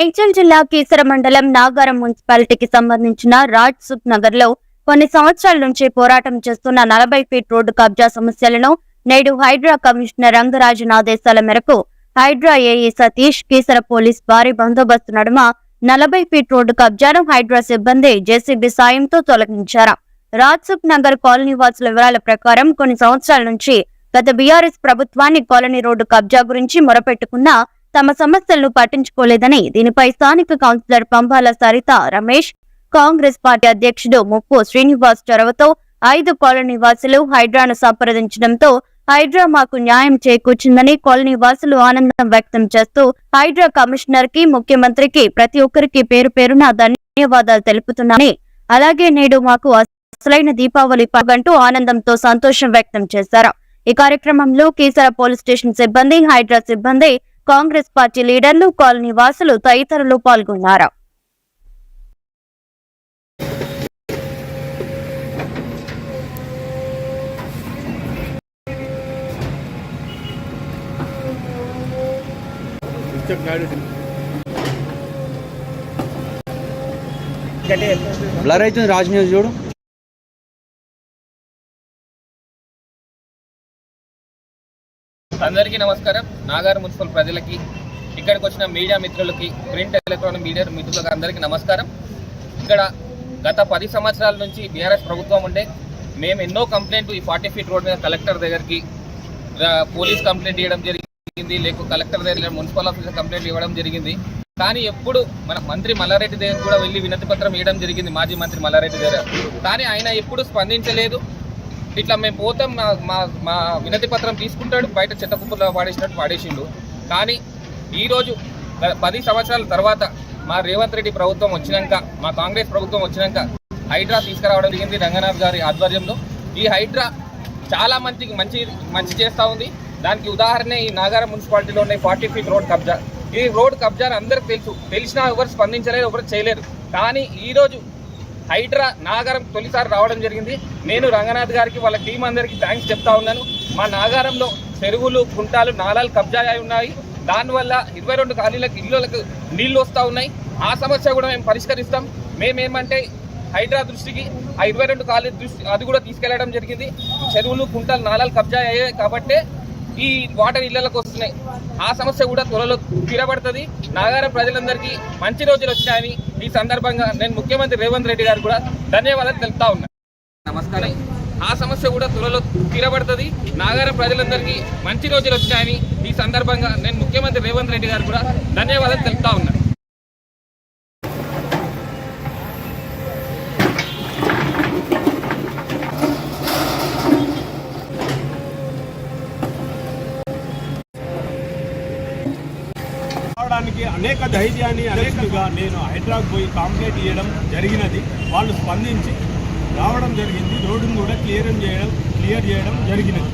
మేడ్చల్ జిల్లా కీసర మండలం నాగారం మున్సిపాలిటీకి సంబంధించిన రాజ్ సుఖ్ నగర్లో కొన్ని సంవత్సరాల నుంచి పోరాటం చేస్తున్న నలభై ఫీట్ రోడ్డు కబ్జా సమస్యలను నేడు హైడ్రా కమిషనర్ రంగరాజన్ ఆదేశాల మేరకు హైడ్రా ఏఈ సతీష్ కీసర పోలీస్ భారీ బందోబస్తు నడుమ నలభై ఫీట్ రోడ్డు కబ్జాను హైడ్రా సిబ్బంది జేసీబీ సాయంతో తొలగించారు. రాజ్సుఖ్ నగర్ కాలనీ వాసుల వివరాల ప్రకారం కొన్ని సంవత్సరాల నుంచి గత బీఆర్ఎస్ ప్రభుత్వాన్ని కాలనీ రోడ్డు కబ్జా గురించి మొరపెట్టుకున్నా తమ సమస్యలను పట్టించుకోలేదని దీనిపై స్థానిక కౌన్సిలర్ పంబాల సరిత రమేష్ కాంగ్రెస్ పార్టీ అధ్యక్షుడు ముప్పు శ్రీనివాస్ చొరవతో ఐదు కాలనీ వాసులు హైడ్రాను సంప్రదించడంతో హైడ్రా మాకు న్యాయం చేకూర్చిందని కాలనీ వాసులు ఆనందం వ్యక్తం చేస్తూ హైడ్రా కమిషనర్కి ముఖ్యమంత్రికి ప్రతి ఒక్కరికి పేరు పేరున ధన్యవాదాలు తెలుపుతున్నాని అలాగే నేడు మాకు అసలైన దీపావళి పండుగంటూ ఆనందంతో సంతోషం వ్యక్తం చేశారు. ఈ కార్యక్రమంలో కీసర పోలీస్ స్టేషన్ సిబ్బంది హైడ్రా సిబ్బంది కాంగ్రెస్ పార్టీ లీడర్లు కాలనీ వాసులు తదితరులు పాల్గొన్నారు. బ్లర్ అవుతుంది రాజ్ న్యూస్ చూడు. అందరికీ నమస్కారం. నాగార్ మున్సిపల్ ప్రజలకి ఇక్కడికి వచ్చిన మీడియా మిత్రులకి ప్రింట్ ఎలక్ట్రానిక్ మీడియా మిత్రులకు అందరికీ నమస్కారం. ఇక్కడ గత పది సంవత్సరాల నుంచి బీఆర్ఎస్ ప్రభుత్వం ఉండే మేము ఎన్నో కంప్లైంట్ ఈ ఫార్టీ ఫీట్ రోడ్ మీద కలెక్టర్ దగ్గరికి పోలీస్ కంప్లైంట్ ఇవ్వడం జరిగింది లేక కలెక్టర్ దగ్గర మున్సిపల్ ఆఫీసర్ కంప్లైంట్ ఇవ్వడం జరిగింది. కానీ ఎప్పుడు మన మంత్రి మల్లారెడ్డి దగ్గర కూడా వెళ్ళి వినతి పత్రం ఇవ్వడం జరిగింది మాజీ మంత్రి మల్లారెడ్డి దగ్గర. కానీ ఆయన ఎప్పుడు స్పందించలేదు. ఇట్లా మేము పోతాం మా మా మా వినతి పత్రం తీసుకుంటాడు బయట చెత్త కుప్పలో పాడేసినట్టు పాడేసిండు కానీ ఈరోజు పది సంవత్సరాల తర్వాత మా రేవంత్ రెడ్డి ప్రభుత్వం వచ్చినాక మా కాంగ్రెస్ ప్రభుత్వం వచ్చినాక హైడ్రా తీసుకురావడం జరిగింది రంగనాథ్ గారి ఆధ్వర్యంలో. ఈ హైడ్రా చాలా మందికి మంచి మంచి చేస్తూ ఉంది. దానికి ఉదాహరణ ఈ నాగారం మున్సిపాలిటీలో ఉన్న ఫార్టీ ఫీట్ రోడ్ కబ్జా. ఈ రోడ్ కబ్జాని అందరికి తెలుసు. తెలిసినా ఎవరు స్పందించలేదు ఎవరు చేయలేరు కానీ ఈరోజు హైడ్రా నాగారం తొలిసారి రావడం జరిగింది. నేను రంగనాథ్ గారికి వాళ్ళ టీం అందరికీ థ్యాంక్స్ చెప్తా ఉన్నాను. మా నాగారంలో చెరువులు కుంటాలు నాలాలు కబ్జా అయి ఉన్నాయి. దానివల్ల ఇరవై రెండు ఖాళీలకు ఇళ్ళకు నీళ్ళు వస్తూ ఉన్నాయి. ఆ సమస్య కూడా మేము పరిష్కరిస్తాం. మేమేమంటే హైడ్రా దృష్టికి ఆ ఇరవై రెండు ఖాళీ దృష్టి అది కూడా తీసుకెళ్ళడం జరిగింది. చెరువులు కుంటాలు నాలాలు కబ్జా అయ్యాయి కాబట్టే ఈ వాటర్ ఇళ్ళకు వస్తున్నాయి. ఆ సమస్య కూడా త్వరలో తీరబడుతుంది. నాగారం ప్రజలందరికీ మంచి రోజులు వచ్చాయని ఈ సందర్భంగా నేను ముఖ్యమంత్రి రేవంత్ రెడ్డి గారు కూడా ధన్యవాదాలు తెలుపుతా ఉన్నా. నమస్కారం. ఆ సమస్య కూడా త్వరలో తీరబడుతుంది. నాగారం ప్రజలందరికీ మంచి రోజులు వచ్చాయని ఈ సందర్భంగా నేను ముఖ్యమంత్రి రేవంత్ రెడ్డి గారు కూడా ధన్యవాదాలు తెలుపుతా ఉన్నా. రావడానికి అనేక ధైర్యాన్ని అనేకగా నేను హైదరాబాద్ పోయి కాంప్లైంట్ ఇవ్వడం జరిగినది. వాళ్ళు స్పందించి రావడం జరిగింది. రోడ్డును కూడా క్లియర్ చేయడం క్లియర్ చేయడం జరిగినది.